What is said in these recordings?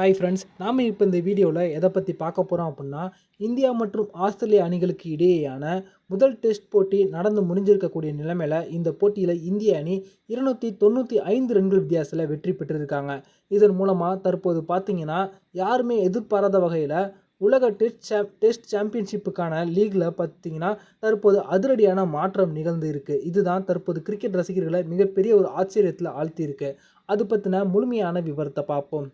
Hi friends நாம் இப்போ இந்த வீடியோவில் எதை பற்றி பார்க்க போகிறோம் அப்படின்னா இந்தியா மற்றும் ஆஸ்திரேலியா அணிகளுக்கு இடையேயான முதல் டெஸ்ட் போட்டி நடந்து முடிஞ்சிருக்கக்கூடிய நிலைமையில் இந்த போட்டியில் இந்திய அணி இருநூற்றி தொண்ணூற்றி ஐந்து ரன்கள் வித்தியாசத்தில் வெற்றி பெற்றிருக்காங்க. இதன் மூலமாக தற்போது பார்த்தீங்கன்னா யாருமே எதிர்பாராத வகையில் உலக டெஸ்ட் சாம் டெஸ்ட் சாம்பியன்ஷிப்புக்கான லீகில் பார்த்தீங்கன்னா தற்போது அதிரடியான மாற்றம் நிகழ்ந்து இருக்கு இதுதான் தற்போது கிரிக்கெட் ரசிகர்களை மிகப்பெரிய ஒரு ஆச்சரியத்தில் ஆழ்த்தியிருக்கு. அது பற்றின முழுமையான விவரத்தை பார்ப்போம்.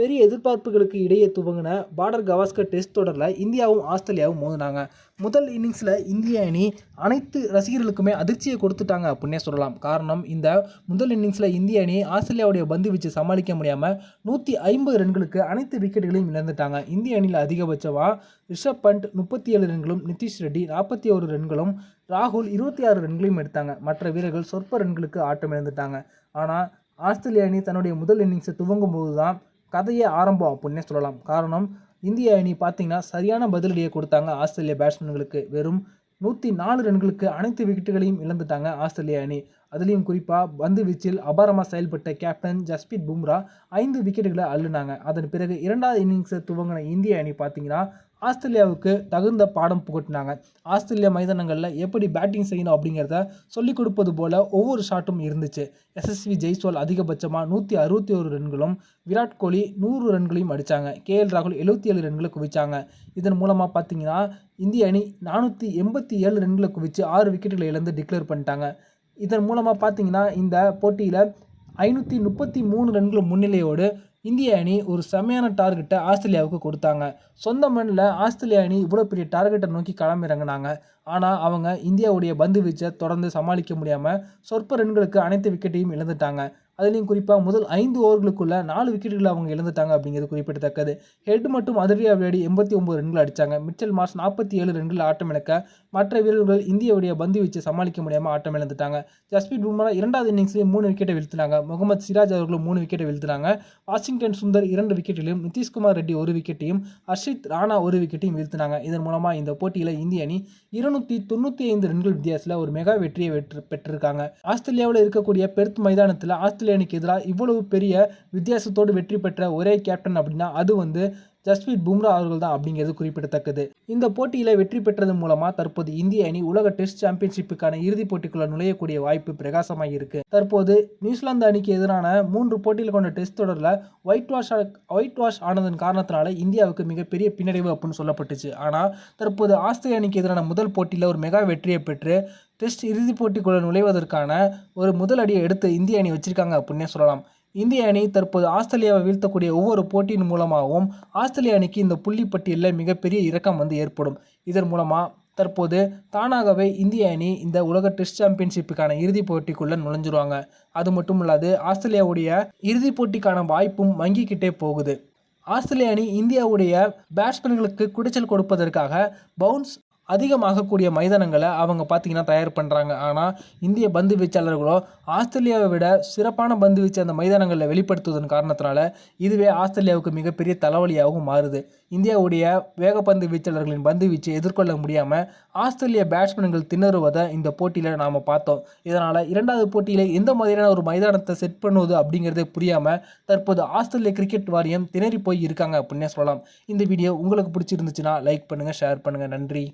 பெரிய எதிர்பார்ப்புகளுக்கு இடையே துவங்கின பார்டர் கவாஸ்கர் டெஸ்ட் தொடரில் இந்தியாவும் ஆஸ்திரேலியாவும் மோதினாங்க. முதல் இன்னிங்ஸில் இந்திய அணி அனைத்து ரசிகர்களுக்குமே அதிர்ச்சியை கொடுத்துட்டாங்க அப்படின்னே சொல்லலாம். காரணம் இந்த முதல் இன்னிங்ஸில் இந்திய அணி ஆஸ்திரேலியாவுடைய பந்து வச்சு சமாளிக்க முடியாமல் நூற்றி ஐம்பது ரன்களுக்கு அனைத்து விக்கெட்டுகளையும் இழந்துட்டாங்க. இந்திய அணியில் அதிகபட்சமாக ரிஷப் பண்ட் முப்பத்தி ஏழு ரன்களும் நிதிஷ் ரெட்டி நாற்பத்தி ஒரு ரன்களும் ராகுல் இருபத்தி ஆறு ரன்களையும் எடுத்தாங்க. மற்ற வீரர்கள் சொற்ப ரன்களுக்கு ஆட்டம் இழந்துட்டாங்க ஆனால் ஆஸ்திரேலிய அணி தன்னுடைய முதல் இன்னிங்ஸை துவங்கும் போது தான் கதையே ஆரம்பம் அப்படின்னே சொல்லலாம். காரணம் இந்திய அணி பார்த்தீங்கன்னா சரியான பதிலடியை கொடுத்தாங்க ஆஸ்திரேலிய பேட்ஸ்மேன்களுக்கு வெறும் நூற்றி நாலு ரன்களுக்கு அனைத்து விக்கெட்டுகளையும் இழந்துட்டாங்க ஆஸ்திரேலிய அணி. அதுலேயும் குறிப்பாக பந்து வீச்சில் அபாரமாக செயல்பட்ட கேப்டன் ஜஸ்பீத் பும்ரா ஐந்து விக்கெட்டுகளை அள்ளுனாங்க. அதன் பிறகு இரண்டாவது இன்னிங்ஸை துவங்கின இந்திய அணி பார்த்தீங்கன்னா ஆஸ்திரேலியாவுக்கு தகுந்த பாடம் புகட்டினாங்க. ஆஸ்திரேலியா மைதானங்களில் எப்படி பேட்டிங் செய்யணும் அப்படிங்கிறத சொல்லிக் கொடுப்பது போல் ஒவ்வொரு ஷாட்டும் இருந்துச்சு. எஸ்எஸ்வி ஜெய்ஸ்வால் அதிகபட்சமாக நூற்றி அறுபத்தி ஒரு ரன்களும் விராட் கோலி நூறு ரன்களையும் அடித்தாங்க கே எல் ராகுல் எழுபத்தி ஏழு ரன்களை குவிச்சாங்க. இதன் மூலமாக பார்த்தீங்கன்னா இந்திய அணி நானூற்றி எண்பத்தி ஏழு ரன்களை குவித்து ஆறு விக்கெட்டுகளை இழந்து டிக்ளேர் பண்ணிட்டாங்க. இதன் மூலமாக பார்த்தீங்கன்னா இந்த போட்டியில் ஐநூற்றி முப்பத்தி மூணு ரன்கள் முன்னிலையோடு இந்திய அணி ஒரு செம்மையான டார்கெட்டை ஆஸ்திரேலியாவுக்கு கொடுத்தாங்க. சொந்த மண்ணில் ஆஸ்திரேலியா அணி இவ்வளோ பெரிய டார்கெட்டை நோக்கி களமிறங்கினாங்க. ஆனால் அவங்க இந்தியாவுடைய பந்து வீச்சை தொடர்ந்து சமாளிக்க முடியாமல் சொற்ப ரன்களுக்கு அனைத்து விக்கெட்டையும் இழந்துட்டாங்க. அதுலேயும் குறிப்பாக முதல் ஐந்து ஓவர்களுக்குள்ள நாலு விக்கெட்டுகளை அவங்க இழந்துட்டாங்க அப்படிங்கிறது குறிப்பிடத்தக்கது. ஹெட் மட்டும் அதிரடியாக விளையாடி எண்பத்தி ஒம்பது ரன்கள் அடித்தாங்க மிச்சல் மார்ஸ் நாற்பத்தி ஏழு ரன்கள் ஆட்டம் இழக்க மற்ற வீரர்கள் இந்தியாவுடைய பந்து வீச்சு சமாளிக்க முடியாமல் ஆட்டம் இழந்துட்டாங்க. ஜஸ்பீத் பும்ரா இரண்டாவது இன்னிங்ஸ்லேயும் மூணு விக்கெட்டை வீழ்த்தினாங்க. முகமது சிராஜ் அவர்களும் மூணு விக்கெட்டை வீழ்த்தினாங்க. வாஷிங்டன் சுந்தர் இரண்டு விக்கெட்டிலும் நிதிஷ்குமார் ரெட்டி ஒரு விக்கெட்டையும் ஹர்ஷித் ராணா ஒரு விக்கெட்டையும் வீழ்த்தினாங்க. இதன் மூலமாக இந்த போட்டியில் இந்திய அணி இருநூற்றி தொண்ணூற்றி ஐந்து ரன்கள் வித்தியாசத்தில் ஒரு மெகா வெற்றியை பெற்று பெற்றிருக்காங்க. ஆஸ்திரேலியாவில் இருக்கக்கூடிய பெர்த் மைதானத்தில் ஆஸ்திரேலியா அணிக்கு எதிராக இவ்வளவு பெரிய வித்தியாசத்தோடு வெற்றி பெற்ற ஒரே கேப்டன் அப்படின்னா அது வந்து ஜஸ்பீத் பும்ரா அவர்கள் தான் அப்படிங்கிறது குறிப்பிடத்தக்கது. இந்த போட்டியில் வெற்றி பெற்றது மூலமாக தற்போது இந்திய அணி உலக டெஸ்ட் சாம்பியன்ஷிப்புக்கான இறுதிப் போட்டிக்குள்ள நுழையக்கூடிய வாய்ப்பு பிரகாசமாக இருக்கு. தற்போது நியூசிலாந்து அணிக்கு எதிரான மூன்று போட்டியில் கொண்ட டெஸ்ட் தொடரில் ஒயிட் வாஷ் ஒயிட் வாஷ் ஆனதன் காரணத்தினால இந்தியாவுக்கு மிகப்பெரிய பின்னடைவு அப்படின்னு சொல்லப்பட்டுச்சு. ஆனால் தற்போது ஆஸ்திரேலிய அணிக்கு எதிரான முதல் போட்டியில் ஒரு மெகா வெற்றியை பெற்று டெஸ்ட் இறுதிப் போட்டிக்குள்ள நுழைவதற்கான ஒரு முதல் அடியை எடுத்து இந்திய அணி வச்சிருக்காங்க அப்படின்னே சொல்லலாம். இந்திய அணி தற்போது ஆஸ்திரேலியாவை வீழ்த்தக்கூடிய ஒவ்வொரு போட்டியின் மூலமாகவும் ஆஸ்திரேலிய அணிக்கு இந்த புள்ளிப்பட்டியலில் மிகப்பெரிய இறக்கம் வந்து ஏற்படும். இதன் மூலமாக தற்போது தானாகவே இந்திய அணி இந்த உலக டெஸ்ட் சாம்பியன்ஷிப்புக்கான இறுதிப் போட்டிக்குள்ளே நுழைஞ்சிருவாங்க. அது மட்டும் இல்லாது ஆஸ்திரேலியாவுடைய இறுதிப் போட்டிக்கான வாய்ப்பும் வங்கிக்கிட்டே போகுது. ஆஸ்திரேலிய அணி இந்தியாவுடைய பேட்ஸ்மேன்களுக்கு குடிச்சல் கொடுப்பதற்காக பவுன்ஸ் அதிகமாகக்கூடிய மைதானங்களை அவங்க பார்த்திங்கன்னா தயார் பண்ணுறாங்க ஆனால் இந்திய பந்து வீச்சாளர்களோ ஆஸ்திரேலியாவை விட சிறப்பான பந்து வீச்சு அந்த மைதானங்களில் வெளிப்படுத்துவதன் காரணத்தினால இதுவே ஆஸ்திரேலியாவுக்கு மிகப்பெரிய தலைவலியாகவும் மாறுது. இந்தியாவுடைய வேகப்பந்து வீச்சாளர்களின் பந்து வீச்சை எதிர்கொள்ள முடியாமல் ஆஸ்திரேலிய பேட்ஸ்மேன்கள் திணறுவதை இந்த போட்டியில் நாம் பார்த்தோம். இதனால் இரண்டாவது போட்டியில் எந்த மாதிரியான ஒரு மைதானத்தை செட் பண்ணுவது அப்படிங்கிறதே புரியாமல் தற்போது ஆஸ்திரேலிய கிரிக்கெட் வாரியம் திணறி போய் இருக்காங்க அப்படின்னே சொல்லலாம். இந்த வீடியோ உங்களுக்கு பிடிச்சிருந்துச்சுன்னா லைக் பண்ணுங்கள் ஷேர் பண்ணுங்கள் நன்றி.